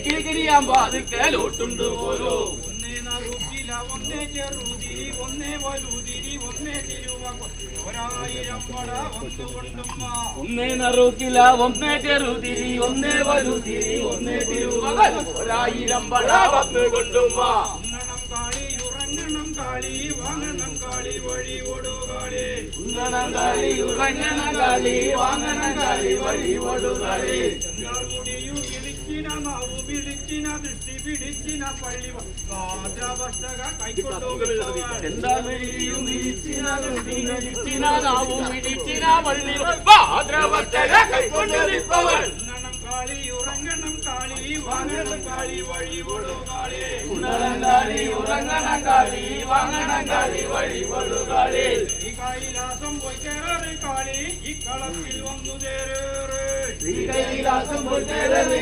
കിരികിരിയാൻ വാതിക്കെ ലോട്ടുണ്ട് പോരോ ഒന്നേ നറുക്കില ഒന്നേ ചെറുതിരി ഒന്നേ വലുതിരി ഒന്നേ ഒന്നേ നറുക്കില ഒന്നേ ചെറുതിരി ഒന്നേ വലുതിരി ഒന്നേ തിരുവകൾ ഒരായിരം പട വന്ന് കൊണ്ടുമ്മ വാങ്ങണം കാളി വഴി ഓടുകാളി ഉണ്ണണം കാളി ഉറങ്ങണം കാളി വാങ്ങണം കാളി വഴി ഓടുകാളി കുടിയു இடிச்சினா நாவும் இடிச்சினா மண்ணில் பாதிரவர்த்தக கை கொண்டு நிற்பவன் காளி உறங்கணும் காளி வாங்கணும் காளி வழிபடும் காளி உணரங்காளி உறங்கணும் காளி வாங்கணும் காளி வழிபடும் காளி கைலாசம் போய் சேரரு காளி இக்களத்தில் வந்து சேரரு கைலாசம் போய் சேரரு